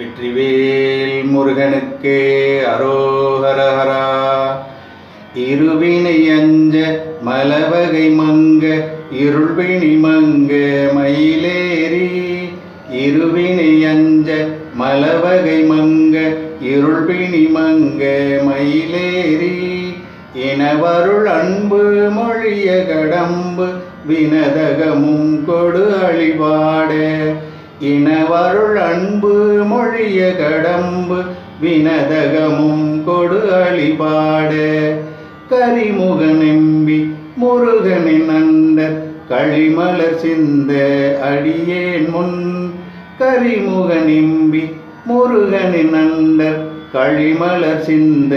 வெற்றிவேல் முருகனுக்கே அரோஹரஹரா. இருவினை அஞ்ச மலவகை மங்க இருள்வினி மங்க மயிலேறி. இருவினை அஞ்ச மலவகை மங்க இருள்பிணி மங்க மயிலேறி. இனவருள் அன்பு மொழிய கடம்பு வினதகமும் கொடு அழிபாட இனவருள் அன்பு மொழிய கடம்பு வினதகமும் கொடு அழிபாட. கரிமுகன் எம்பி முருகனின் அண்டர் களிமலர் சிந்த அடியேன் முன். கரிமுகன் எம்பி முருகனின் அண்டர் களிமலர் சிந்த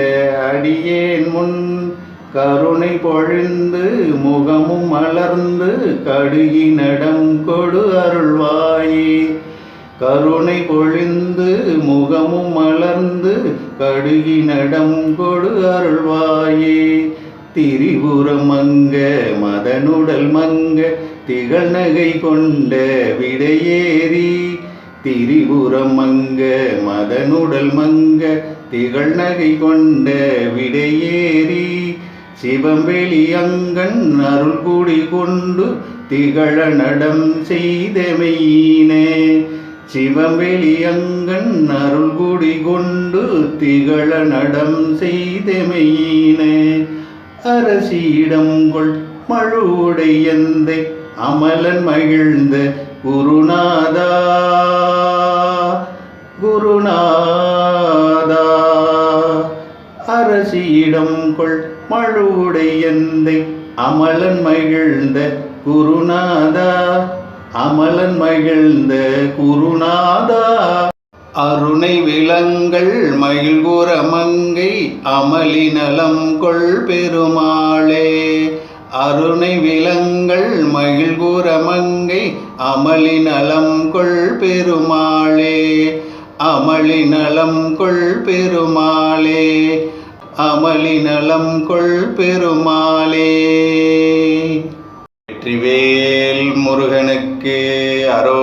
அடியேன் முன். கருணை பொழிந்து முகமும் மலர்ந்து கடுகினடம் கொடு அருள்வாயே. கருணை பொழிந்து முகமும் மலர்ந்து கடுகினடம் கொடு அருள்வாயே. திரிபுரம் மங்க மதனுடல் மங்க திகழ்நகை கொண்ட விடையேறி. திரிபுரம் மங்க மதனுடல் மங்க திகழ்நகை கொண்ட விடையேறி. சிவம்பெளி அங்கன் அருள் கூடி கொண்டு திகழ நடம் செய்தமையினே சிவம்பெளி அங்கன் அருள் கூடி கொண்டு திகழ நடம் செய்தமையினே அரசியிடம் கொள் மழுவுடையந்தை அமலன் மகிழ்ந்த குருநாதா. குருநாதா அரசியிடம் கொள் மழுவுடையந்தை அமலன் மகிழ்ந்த குருநாதா. அமலன் மகிழ்ந்த குருநாதா. அருணை விலங்கள் மகிழ்குற மங்கை அமலினலம் கொள் பெருமாளே. அருணை விலங்கள் மகிழ்குற மங்கை அமலினலம் கொள் பெருமாளே. அமளிநலம் கொள் பெருமாளே. அமளிநலம் கொள் பெருமாளே வெற்றிவேல் முருகனுக்கு அரோ